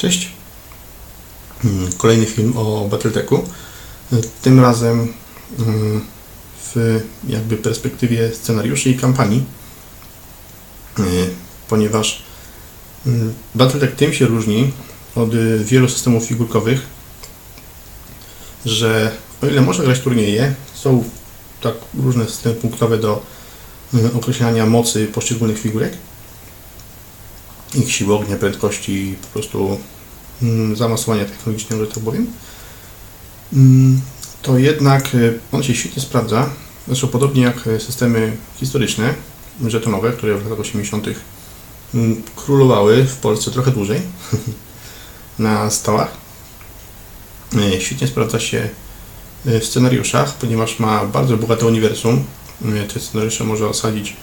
Cześć. Mm, Kolejny film o Battletechu. Tym razem mm, w jakby perspektywie scenariuszy i kampanii, Y, ponieważ Battletech tym się różni od y, wielu systemów figurkowych, że o ile można grać turnieje, są tak różne systemy punktowe do określania mocy poszczególnych figurek, ich siły ognia, prędkości, po prostu mm, zaawansowania technologicznego, że tak powiem, Mm, to jednak y, on się świetnie sprawdza. Zresztą podobnie jak y, systemy historyczne, żetonowe, które w latach 80. mm, królowały w Polsce trochę dłużej na stołach. Y, Świetnie sprawdza się w scenariuszach, ponieważ ma bardzo bogate uniwersum. Te scenariusze można osadzić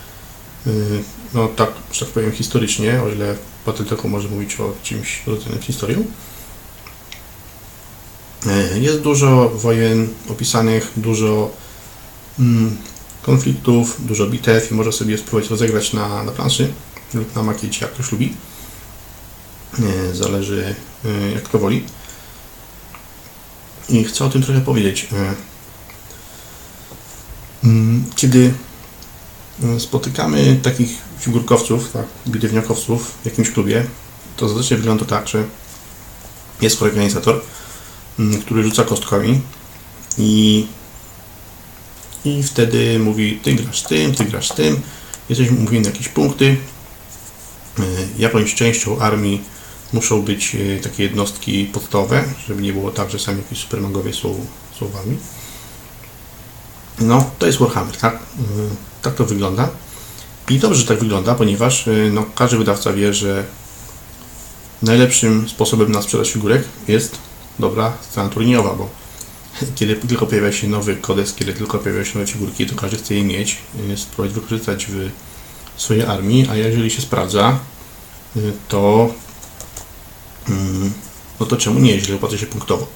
no tak, że tak powiem historycznie, o ile Battletechu może mówić o czymś rodzajem historią. E, Jest dużo wojen opisanych, dużo mm, konfliktów, dużo bitew i można sobie spróbować rozegrać na, na planszy lub na makiecie, jak ktoś lubi. E, Zależy jak kto woli. I chcę o tym trochę powiedzieć. Mm, Kiedy spotykamy takich figurkowców, tak, bitewniakowców w jakimś klubie, to zazwyczaj wygląda tak, że jest organizator, mm, który rzuca kostkami i, i wtedy mówi ty grasz tym, ty grasz tym, jesteśmy mówieni na jakieś punkty. Y, Jakąś częścią armii muszą być y, takie jednostki podstawowe, żeby nie było tak, że sami jakieś supermagowie są, są. No, to jest Warhammer, tak? Tak to wygląda. I dobrze, że tak wygląda, ponieważ y, no, każdy wydawca wie, że najlepszym sposobem na sprzedaż figurek jest dobra strona turniejowa, bo kiedy tylko pojawia się nowy kodeks, kiedy tylko pojawiają się nowe figurki, to każdy chce je mieć, y, spróbować wykorzystać w swojej armii, a jeżeli się sprawdza, y, to mm, no to czemu nie, jeżeli opłaca się punktowo?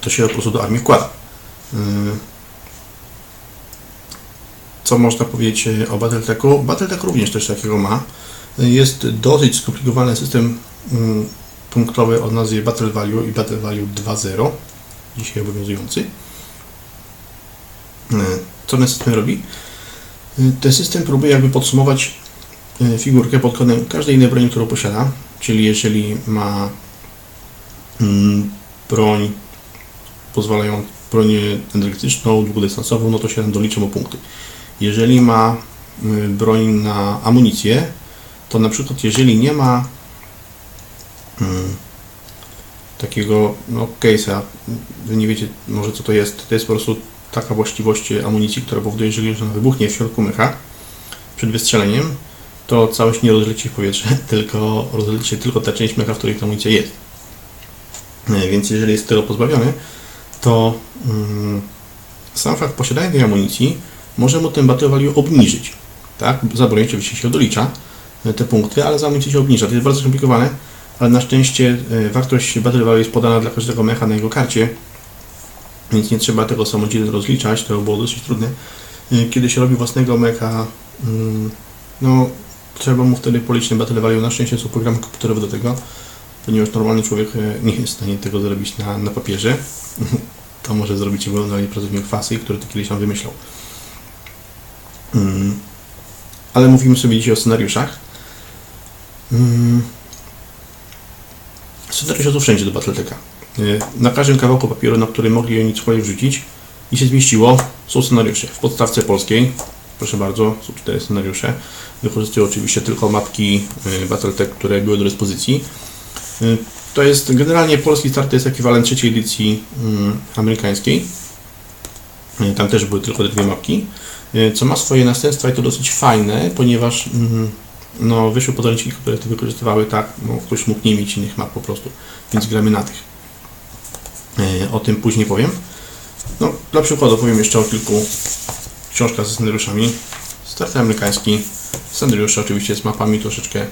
To się po prostu do armii wkłada. Co można powiedzieć y, o Battletechu? Battletech również coś takiego ma. Jest dosyć skomplikowany system mm, punktowy o nazwie Battle Value i Battle Value 2.0, dzisiaj obowiązujący. Y, Co ten system robi? Y, Ten system próbuje jakby podsumować figurkę pod kątem każdej innej broni, którą posiada. Czyli jeżeli ma mm, broń pozwalają broń energetyczną, długodystansową, no to się nam doliczą o punkty. Jeżeli ma y, broń na amunicję, to na przykład jeżeli nie ma mm, takiego no, case'a, wy nie wiecie może co to jest, to jest po prostu taka właściwość amunicji, która powoduje, że jeżeli ona wybuchnie w środku mecha przed wystrzeleniem, to całość nie rozleci w powietrze, tylko rozleci się tylko ta część mecha, w której ta amunicja jest. E, Więc jeżeli jest tego pozbawiony, to mm, sam fakt posiadania tej amunicji może mu ten battle value obniżyć. Tak? Za broń oczywiście się dolicza e, te punkty, ale za amunicję się obniża. To jest bardzo skomplikowane, ale na szczęście e, wartość battle value jest podana dla każdego mecha na jego karcie, więc nie trzeba tego samodzielnie rozliczać, to było dosyć trudne. E, Kiedy się robi własnego mecha, mm, no trzeba mu wtedy policzyć ten battle value. Na szczęście są programy komputerowe do tego, ponieważ normalny człowiek nie jest w stanie tego zrobić na, na papierze. To może zrobić ewentualnie pracownik fasy, który to kiedyś tam wymyślał. Mm. Ale mówimy sobie dzisiaj o scenariuszach. Mm. Scenariusze są wszędzie do Battletecha. Y, Na każdym kawałku papieru, na który mogli oni swoje wrzucić i się zmieściło, są scenariusze. W podstawce polskiej, proszę bardzo, są cztery scenariusze. Wykorzystują oczywiście tylko mapki y, Battletech, które były do dyspozycji. Y, To jest generalnie polski start to jest ekwiwalent trzeciej edycji mm, amerykańskiej. Tam też były tylko te dwie mapki. Y, Co ma swoje następstwa i to dosyć fajne, ponieważ mm, no, wyszły podręczniki, które to wykorzystywały tak, no, ktoś mógł nie mieć innych map po prostu, więc gramy na tych. Y, O tym później powiem. No, dla przykładu powiem jeszcze o kilku książkach ze scenariuszami. Start amerykański, scenariusze oczywiście z mapami troszeczkę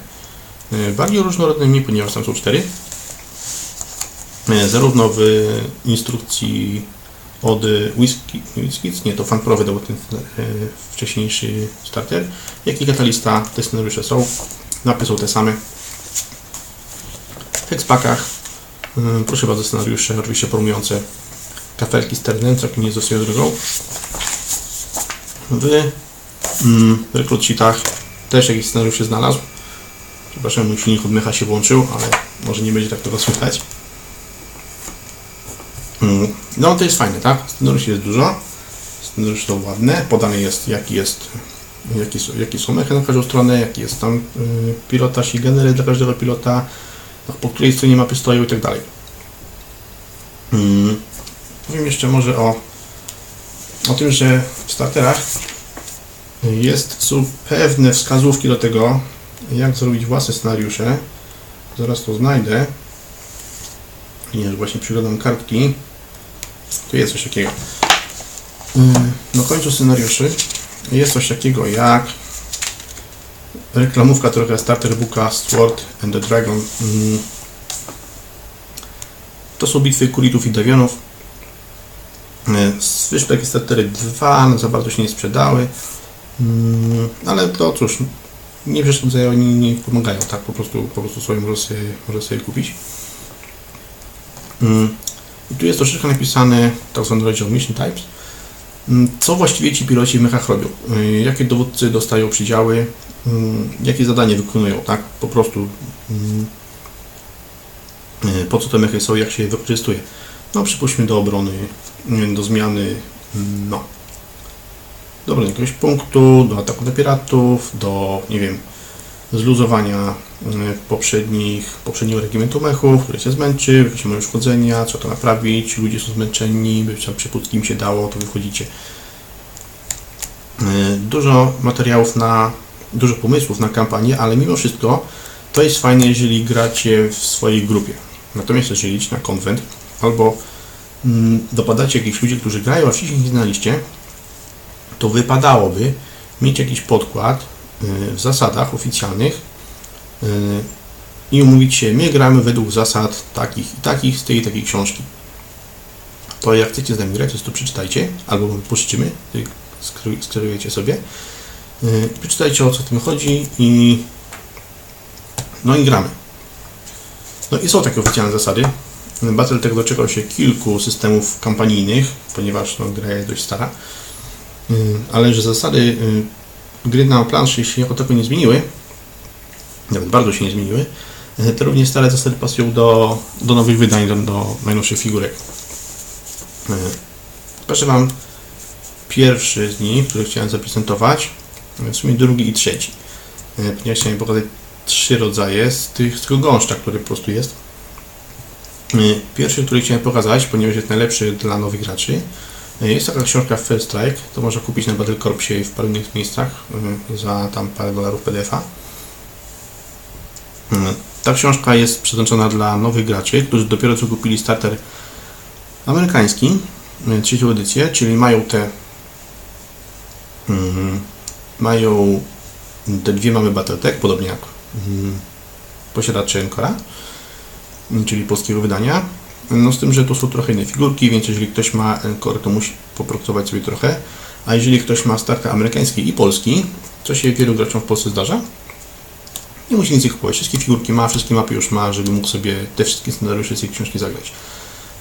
y, bardziej różnorodnymi, ponieważ tam są cztery. Zarówno w instrukcji od Whiskids, nie, to Fanpro wydał ten e, wcześniejszy starter, jak i Katalista, te scenariusze są, mapy są te same. hexpackach. Yy, proszę bardzo, scenariusze oczywiście promujące kafelki sterne, co nie jest swoją drogą. W mm, też jakiś scenariusz się znalazł. Przepraszam, mój silnik odmycha się włączył, ale może nie będzie tak tego słychać. No to jest fajne, tak? Scenariuszy jest dużo. Scenariusze są ładne. Podane jest, jaki jest, jaki, jakie są mechy na każdą stronę, jaki jest tam y, pilotaż i genery dla każdego pilota, no, po której stronie mapy stoją i tak dalej. Mm, Powiem jeszcze może o, o tym, że w starterach jest, są pewne wskazówki do tego, jak zrobić własne scenariusze. Zaraz to znajdę. Ponieważ właśnie przyglądam kartki. Tu jest coś takiego. Yy, Na końcu scenariuszy jest coś takiego jak reklamówka trochę starter booka Sword and the Dragon. Mm. To są bitwy kulitów i dawionów. Wyszły takie startery dwa, no za bardzo się nie sprzedały. Mm, Ale to cóż, nie przeszkadzają ani nie pomagają, tak? Po prostu, po prostu sobie może sobie, sobie kupić. I tu jest troszeczkę napisane, tak zwany rozdział Mission Types. Mm, Co właściwie ci piloci w mechach robią? Y, Jakie dowódcy dostają przydziały? Mm, Jakie zadanie wykonują, tak? Po prostu mm, y, po co te mechy są, jak się je wykorzystuje. No przypuśćmy do obrony, do zmiany, no, do obrony jakiegoś punktu, do ataku na piratów, do, nie wiem, zluzowania y, poprzednich, poprzedniego regimentu mechów, który się zmęczył, jakieś mają uszkodzenia, co to naprawić, ludzie są zmęczeni, by tam przepustki im się dało, to wychodzicie. Y, Dużo materiałów na, dużo pomysłów na kampanię, ale mimo wszystko to jest fajne, jeżeli gracie w swojej grupie. Natomiast jeżeli idziecie na konwent albo mm, dopadacie jakichś ludzi, którzy grają, a wcześniej ich znaliście, to wypadałoby mieć jakiś podkład w zasadach oficjalnych y, i umówić się, my gramy według zasad takich i takich z tej i takiej książki. To jak chcecie z nami grać, to przeczytajcie, albo my pożyczymy, y, skierujecie sobie. Y, Przeczytajcie o co w tym chodzi i no i gramy. No i są takie oficjalne zasady. Battletech doczekał się kilku systemów kampanijnych, ponieważ no, gra jest dość stara. Y, Ale że zasady y, gry na planszy się o tego nie zmieniły, nawet bardzo się nie zmieniły, to również stare zasady pasują do, do nowych wydań, do, do najnowszych figurek. Y, Pokażę Wam pierwszy z nich, który chciałem zaprezentować, y, w sumie drugi i trzeci. Y, Ponieważ chciałem pokazać trzy rodzaje z, tych, z tego gąszcza, który po prostu jest. Pierwszy, który chciałem pokazać, ponieważ jest najlepszy dla nowych graczy, jest taka książka First Strike, to można kupić na Battle Corpsie w paru innych miejscach y, za tam parę dolarów PDF-a. Y, Ta książka jest przeznaczona dla nowych graczy, którzy dopiero co kupili starter amerykański, y, trzecią edycję, czyli mają te mają te dwie mamy Battletech, podobnie jak posiadacze Encora, czyli polskiego wydania. No z tym, że tu są trochę inne figurki, więc jeżeli ktoś ma Encore, to musi popracować sobie trochę. A jeżeli ktoś ma starter amerykański i polski, co się wielu graczom w Polsce zdarza, nie musi nic ich kupować. Wszystkie figurki ma, wszystkie mapy już ma, żeby mógł sobie te wszystkie scenariusze z tej książki zagrać.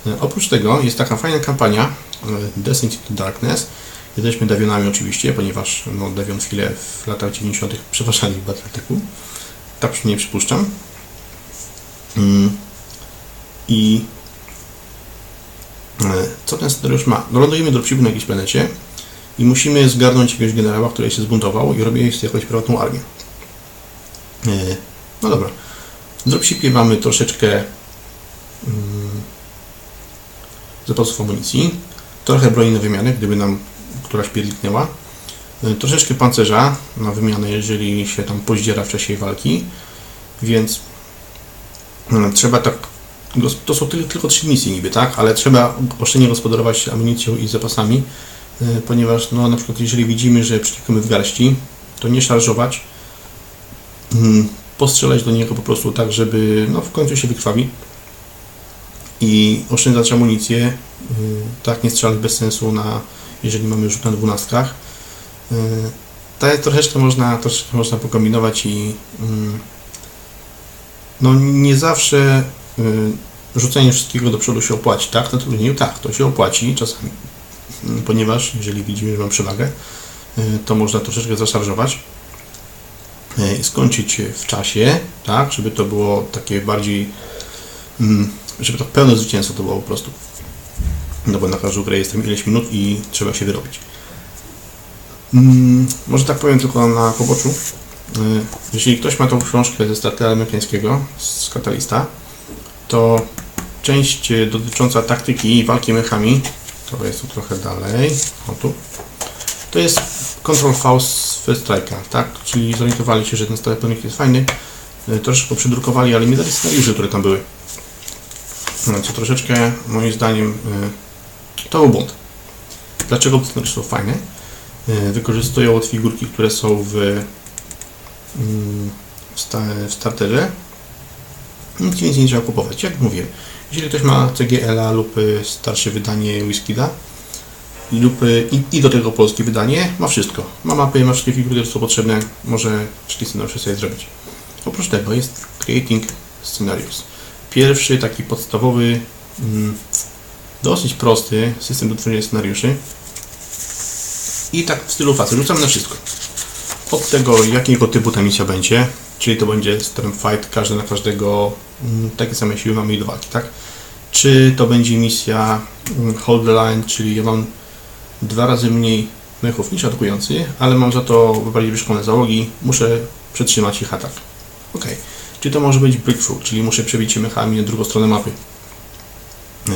E, Oprócz tego jest taka fajna kampania e, Descent into Darkness. Jesteśmy Davionami oczywiście, ponieważ no, Davion chwilę w latach 90. przeważali w Battletechu. Tak przynajmniej przypuszczam. Mm. I e, co ten scenariusz ma? No, lądujemy dropshipu na jakiejś planecie i musimy zgarnąć jakiegoś generała, który się zbuntował i robię sobie jakąś prywatną armię. E, No dobra. W dropshipie mamy troszeczkę mm, zapasów amunicji, trochę broni na wymianę, gdyby nam któraś pierdliknęła, E, troszeczkę pancerza na wymianę, jeżeli się tam poździera w czasie walki, więc mm, trzeba tak, to są tylko, tylko trzy misje niby, tak, ale trzeba oszczędnie gospodarować amunicją i zapasami, e, ponieważ no na przykład jeżeli widzimy, że przeciwko w garści, to nie szarżować, mm, postrzelać do niego po prostu tak, żeby no w końcu się wykrwawi i oszczędzać amunicję, y, tak nie strzelać bez sensu na, jeżeli mamy rzut na dwunastkach. Y, Tak troszeczkę można, troszeczkę można pokombinować i mm, no nie zawsze y, rzucenie wszystkiego do przodu się opłaci, tak? Na turnieju tak, to się opłaci czasami, y, ponieważ jeżeli widzimy, że mam przewagę, y, to można troszeczkę zaszarżować y, skończyć w czasie, tak? Żeby to było takie bardziej, mm, żeby to pełne zwycięstwo to było po prostu. No bo na każdą grę jest tam ileś minut i trzeba się wyrobić. Mm, może tak powiem tylko na poboczu. Y, Jeśli ktoś ma tą książkę ze startera amerykańskiego, z Katalista, to część y, dotycząca taktyki i walki mechami, to jest tu trochę dalej, o tu, to jest Control V z Strike'a, tak? Czyli zorientowali się, że ten stereotonik jest fajny, y, troszeczkę przedrukowali, ale nie dali scenariuszy, które tam były. No, Co troszeczkę, moim zdaniem, y, to był błąd. Dlaczego scenariusze są fajne? Wykorzystują od figurki, które są w, mm, w starterze. Nic więcej nie trzeba kupować. Jak mówię, jeżeli ktoś ma CGL-a lub y, starsze wydanie Whiskida lub, y, i, i do tego polskie wydanie, ma wszystko. Ma mapy, ma wszystkie figury, które są potrzebne, może wszystkie scenariusze sobie zrobić. Oprócz tego jest Creating Scenarios. Pierwszy taki podstawowy, mm, dosyć prosty system do tworzenia scenariuszy. I tak w stylu facy, rzucamy na wszystko. Od tego, jakiego typu ta misja będzie, czyli to będzie Storm Fight, każdy na każdego, mm, takie same siły mamy i do walki, tak? Czy to będzie misja mm, Hold the Line, czyli ja mam dwa razy mniej mechów niż atakujący, ale mam za to bardziej wyszkolone załogi, muszę przetrzymać ich atak. Ok. Czy to może być Breakthrough, czyli muszę przebić się mechami na drugą stronę mapy. Yy,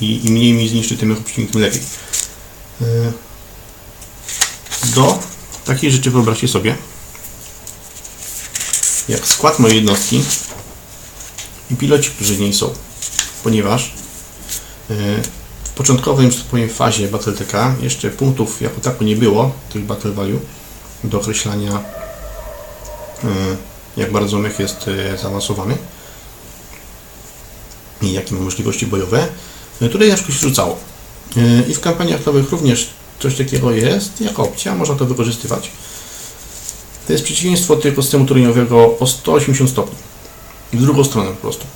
I im mniej mi zniszczy tym mechów tym lepiej. Yy, do takiej rzeczy wyobraźcie sobie, jak skład mojej jednostki i piloci, którzy w niej są. Ponieważ yy, w początkowej, że tak powiem, fazie BattleTK jeszcze punktów jako tako nie było, tych Battle Value, do określania yy, jak bardzo mech jest yy, zaawansowany i jakie ma możliwości bojowe. Tutaj na przykład się rzucało. I w kampaniach nowych również coś takiego jest, jako opcja, można to wykorzystywać. To jest przeciwieństwo tego systemu turniejowego o 180 stopni. W drugą stronę po prostu.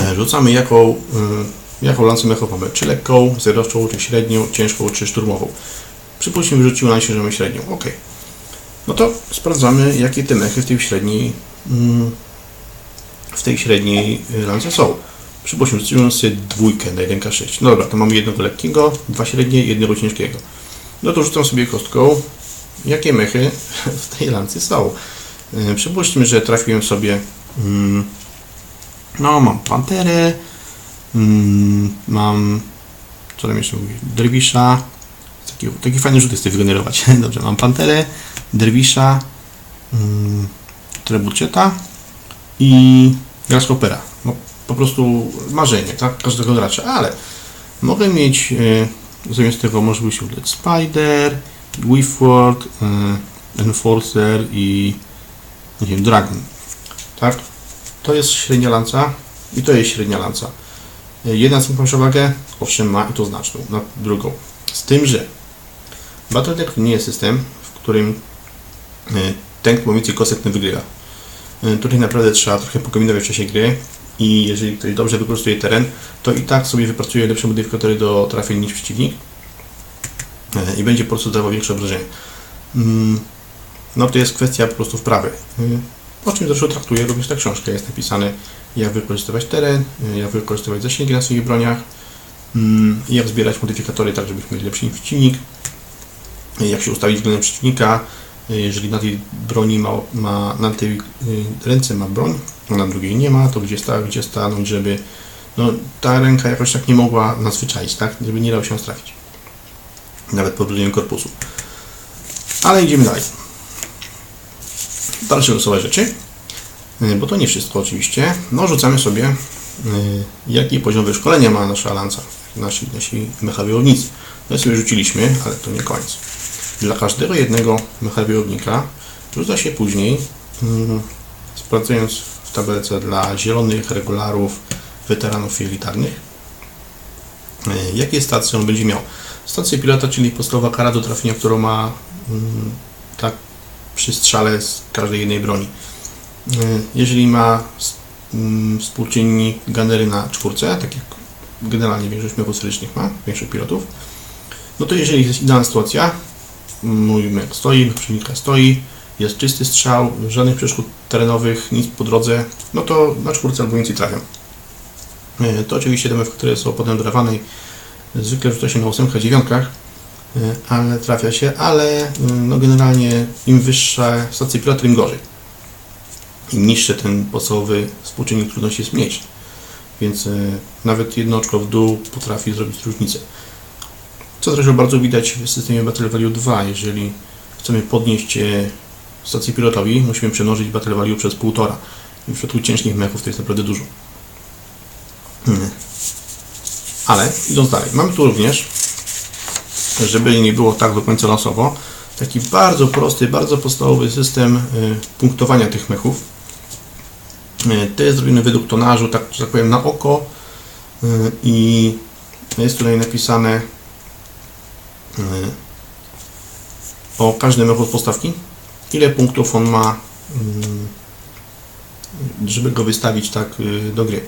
E, Rzucamy jaką, y, jaką lancę mechową mamy, czy lekką, zerowczą, czy średnią, ciężką, czy szturmową. Przypuśćmy, rzucił nam się, że mamy średnią. Ok. No to sprawdzamy, jakie te mechy w tej średniej, mm, w tej średniej y, lance są. Przypuśćmy, rzuciłem sobie dwójkę na 1K6. No dobra, to mamy jednego lekkiego, dwa średnie, jednego ciężkiego. No to rzucam sobie kostką, jakie mechy w tej lance są. Yy, Przypuśćmy, że trafiłem sobie, mm, no mam panterę, mm, mam, co tam jeszcze mówię, derwisza, taki, taki fajny rzut jest wygenerować. Dobrze, mam panterę, derwisza, mm, trebuczeta i grasshoppera. No, po prostu marzenie, tak? Każdego gracza, ale mogę mieć e, zamiast tego może być Led Spider, Whiffward, e, Enforcer i nie wiem, Dragon. Tak? To jest średnia lanca i to jest średnia lanca. E, Jedna z nich ma owszem ma i to znaczną, nad drugą. Z tym, że Battletech nie jest system, w którym e, ten, kto więcej wygrywa. Tutaj naprawdę trzeba trochę pokombinować w czasie gry i jeżeli ktoś dobrze wykorzystuje teren, to i tak sobie wypracuje lepsze modyfikatory do trafień niż przeciwnik i będzie po prostu dawał większe obrażenie. Mm, No to jest kwestia po prostu wprawy. Y, O czym zresztą traktuję również ta książka. Jest napisane jak wykorzystywać teren, y, jak wykorzystywać zasięgi na swoich broniach, mm, jak zbierać modyfikatory tak, żebyśmy mieli lepszy przeciwnik, jak się ustawić względem przeciwnika, jeżeli na tej broni ma, ma na tej ręce ma broń, a na drugiej nie ma, to gdzie, sta, gdzie stanąć, żeby no, ta ręka jakoś tak nie mogła nas wyczaić, tak, żeby nie dał się trafić. Nawet pod budowaniem korpusu. Ale idziemy dalej. Dalsze losowe rzeczy, y, bo to nie wszystko oczywiście. No, rzucamy sobie, y, jaki poziom wyszkolenia ma nasza lanca, nasi, nasi mechawiołownicy. No sobie rzuciliśmy, ale to nie koniec. Dla każdego jednego mechawiołownika rzuca się później, mm, sprawdzając w tabelce dla zielonych, regularów, weteranów i elitarnych, y, jakie stacje on będzie miał. Stację pilota, czyli podstawowa kara do trafienia, którą ma mm, tak przy strzale z każdej jednej broni. Y, Jeżeli ma mm, współczynnik ganery na czwórce, tak jak generalnie większość mechów sferycznych ma, większość pilotów, no to jeżeli jest idealna sytuacja, mój mech stoi, przeciwnika stoi, jest czysty strzał, żadnych przeszkód terenowych, nic po drodze, no to na czwórce albo więcej trafią. E, To oczywiście te mechy, które są potem do zwykle rzuca się na ósemkach, dziewiątkach, e, ale trafia się, ale mm, no generalnie im wyższa stacja pilota, tym gorzej. Im niższy ten podstawowy współczynnik trudności jest mniejszy. Więc e, nawet jedno oczko w dół potrafi zrobić różnicę. Co zresztą bardzo widać w systemie Battle Value 2. Jeżeli chcemy podnieść e, stację pilotowi, musimy przemnożyć Battle Value przez półtora. I w przypadku ciężkich mechów to jest naprawdę dużo. Ale idąc dalej, mamy tu również, żeby nie było tak do końca losowo, taki bardzo prosty, bardzo podstawowy system y, punktowania tych mechów. Y, To jest zrobione według tonażu, tak, że tak powiem, na oko y, i jest tutaj napisane o każdym mechu z postawki, ile punktów on ma, żeby go wystawić tak do gry.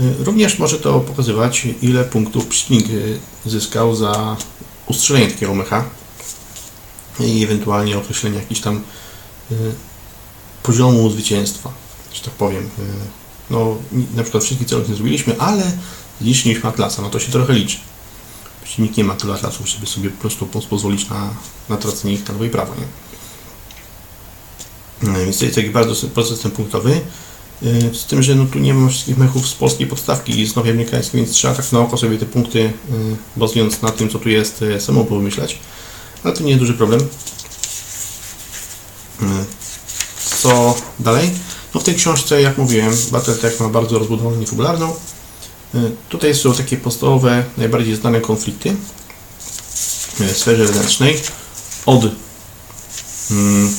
Y, Również może to pokazywać, ile punktów przeciwnik y, zyskał za ustrzelenie takiego mecha i ewentualnie określenie jakiś tam y, poziomu zwycięstwa, że tak powiem. No, na przykład wszystkich celów nie zrobiliśmy, ale zliczyliśmy atlasa, no to się trochę liczy. Przeciwnik nie ma tylu atlasów, żeby sobie po prostu poz- pozwolić na, na tracenie ich na lewo i prawo, nie? No, Więc to jest taki bardzo prosty system punktowy. Y, Z tym, że no tu nie ma wszystkich mechów z polskiej podstawki i z nowej amerykańskiej, więc trzeba tak na oko sobie te punkty, y, bazując na tym, co tu jest, y, samemu powymyślać. Ale to nie jest duży problem. Co dalej? No w tej książce, jak mówiłem, Battletech ma bardzo rozbudowaną linię fabularną. Tutaj są takie podstawowe, najbardziej znane konflikty w sferze wewnętrznej. Od mm,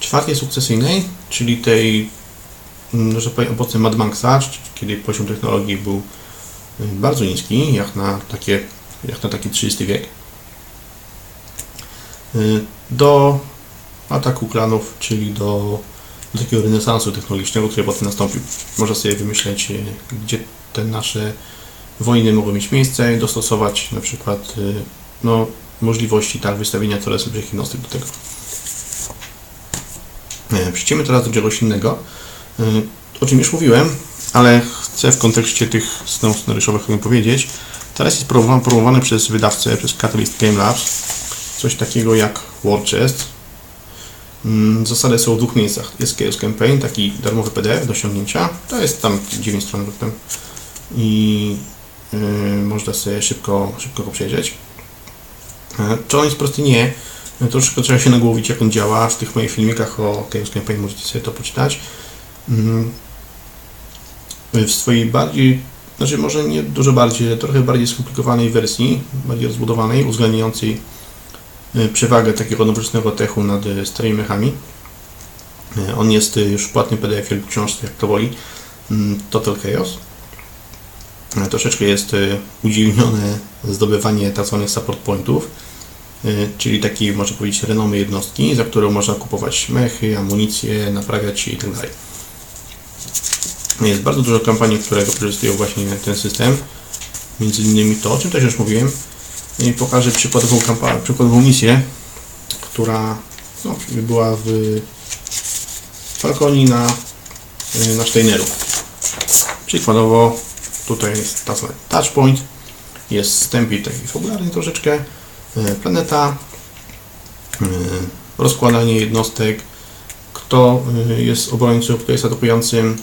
czwartej sukcesyjnej, czyli tej, że powiem, epoce Mad Maxa, kiedy poziom technologii był y, bardzo niski, jak na takie, jak na taki 30 wiek, y, do ataku klanów, czyli do, do takiego renesansu technologicznego, który potem nastąpił. Można sobie wymyśleć, y, gdzie te nasze wojny mogły mieć miejsce i dostosować na przykład no, możliwości tak wystawienia coraz lepszych jednostek do tego. E, Przejdziemy teraz do czegoś innego, o czym już mówiłem, ale chcę w kontekście tych stron scenariuszowych powiedzieć. Teraz jest promowa- promowane przez wydawcę, przez Catalyst Game Labs, coś takiego jak War Chest. Mm, Zasady są w dwóch miejscach. Jest Chaos Campaign, taki darmowy PDF do osiągnięcia. To jest tam 9 stron potem i yy, można sobie szybko, szybko go przejrzeć. E, Czy on jest prosty? Nie. No, Troszkę trzeba się nagłowić, jak on działa. W tych moich filmikach o Chaos Campaign możecie sobie to poczytać. Mm. W swojej bardziej, znaczy może nie dużo bardziej, ale trochę bardziej skomplikowanej wersji, bardziej rozbudowanej, uwzględniającej y, przewagę takiego nowoczesnego techu nad y, starymi mechami. On jest już w płatnym PDF lub książce, jak to woli. Mm, Total Chaos. Troszeczkę jest udzielnione zdobywanie zwanych support pointów, czyli takiej, można powiedzieć, renomy jednostki, za którą można kupować mechy, amunicję, naprawiać je i tak. Jest bardzo dużo kampanii, które wykorzystują właśnie ten system. Między innymi to, o czym też już mówiłem. I pokażę przykładową, kampa- przykładową misję, która no, była w Falconi na, y, na Steineru. Przykładowo tutaj jest touchpoint, jest wstępik taki fabularny troszeczkę, y, planeta, y, rozkładanie jednostek, kto y, jest obrońcą, kto jest atakującym.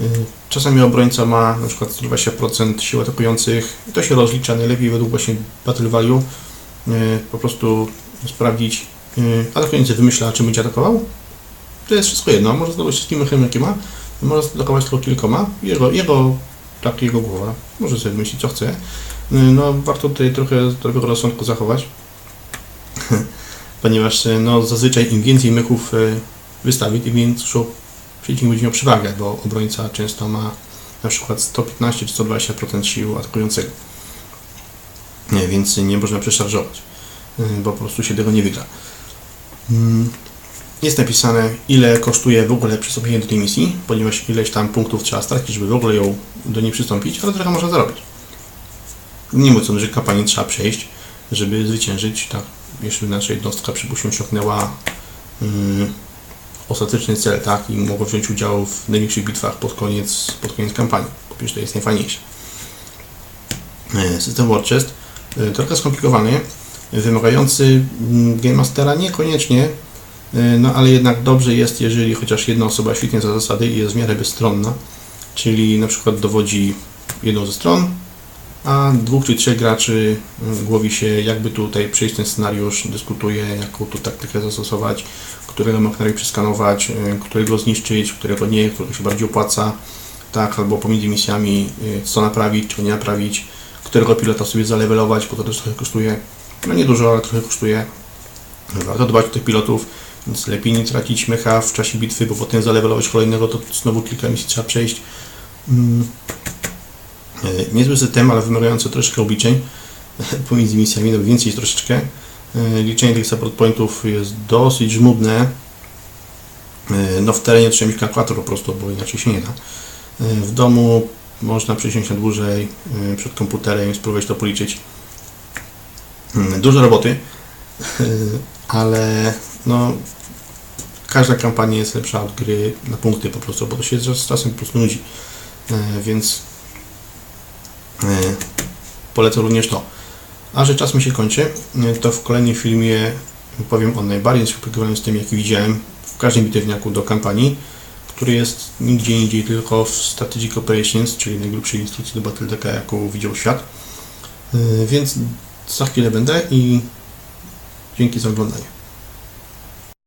Y, Czasami obrońca ma na przykład 20% sił atakujących i to się rozlicza najlepiej według właśnie Battle Value. Y, Po prostu sprawdzić, atakujący wymyśla, czym będzie atakował. To jest wszystko jedno, może zdobyć wszystkimi mechanizmami, jakie ma, może atakować tylko kilkoma. Jego, jego, tak jego głowa, może sobie wymyślić, co chce. No, warto tutaj trochę zdrowego rozsądku zachować, ponieważ no, zazwyczaj im więcej mechów y, wystawi, tym większą przeciwnik będzie miał przewagę, bo obrońca często ma na przykład 115 czy 120% sił atakującego. Nie, więc nie można przeszarżować, y, bo po prostu się tego nie wygra. Mm, jest napisane, ile kosztuje w ogóle przystąpienie do tej misji, ponieważ ileś tam punktów trzeba stracić, żeby w ogóle ją do niej przystąpić, ale trochę można zarobić. Nie mówiąc, że kampanię trzeba przejść, żeby zwyciężyć. Tak, jeśli nasza jednostka, przypuśćmy, osiągnęła yy, ostateczny cel, tak, i mogła wziąć udział w największych bitwach pod koniec, pod koniec kampanii. Po pierwsze, to jest najfajniejsze. Yy, System War yy, trochę skomplikowany, wymagający mm, Game Mastera niekoniecznie, yy, no ale jednak dobrze jest, jeżeli chociaż jedna osoba świetnie za zasady i jest w miarę bezstronna, czyli na przykład dowodzi jedną ze stron, a dwóch czy trzech graczy y, głowi się, jakby tutaj przejść ten scenariusz, dyskutuje, jaką tu taktykę zastosować, którego maknary przeskanować, y, którego zniszczyć, którego nie, którego się bardziej opłaca, tak, albo pomiędzy misjami, y, co naprawić, czego nie naprawić, którego pilota sobie zalevelować, bo to też trochę kosztuje, no nie dużo, ale trochę kosztuje. Warto dbać o tych pilotów, więc lepiej nie tracić mecha w czasie bitwy, bo potem zalevelować kolejnego, to znowu kilka misji trzeba przejść. E, Niezły system, ale wymagający troszeczkę obliczeń pomiędzy misjami, no więcej troszeczkę. E, Liczenie tych support pointów jest dosyć żmudne. E, No w terenie trzeba mieć kalkulator po prostu, bo inaczej się nie da. E, W domu można przysiąść na dłużej e, przed komputerem i spróbować to policzyć. Mm, Dużo roboty, e, ale no każda kampania jest lepsza od gry na punkty po prostu, bo to się z czasem po prostu nudzi. E, Więc E, Polecam również to. A że czas mi się kończy, e, to w kolejnym filmie powiem o najbardziej skomplikowanym systemie, jaki widziałem w każdym bitewniaku do kampanii, który jest nigdzie indziej, tylko w Strategic Operations, czyli najgrubszej instrukcji do Battletecka, jaką widział świat. E, Więc za chwilę będę i dzięki za oglądanie.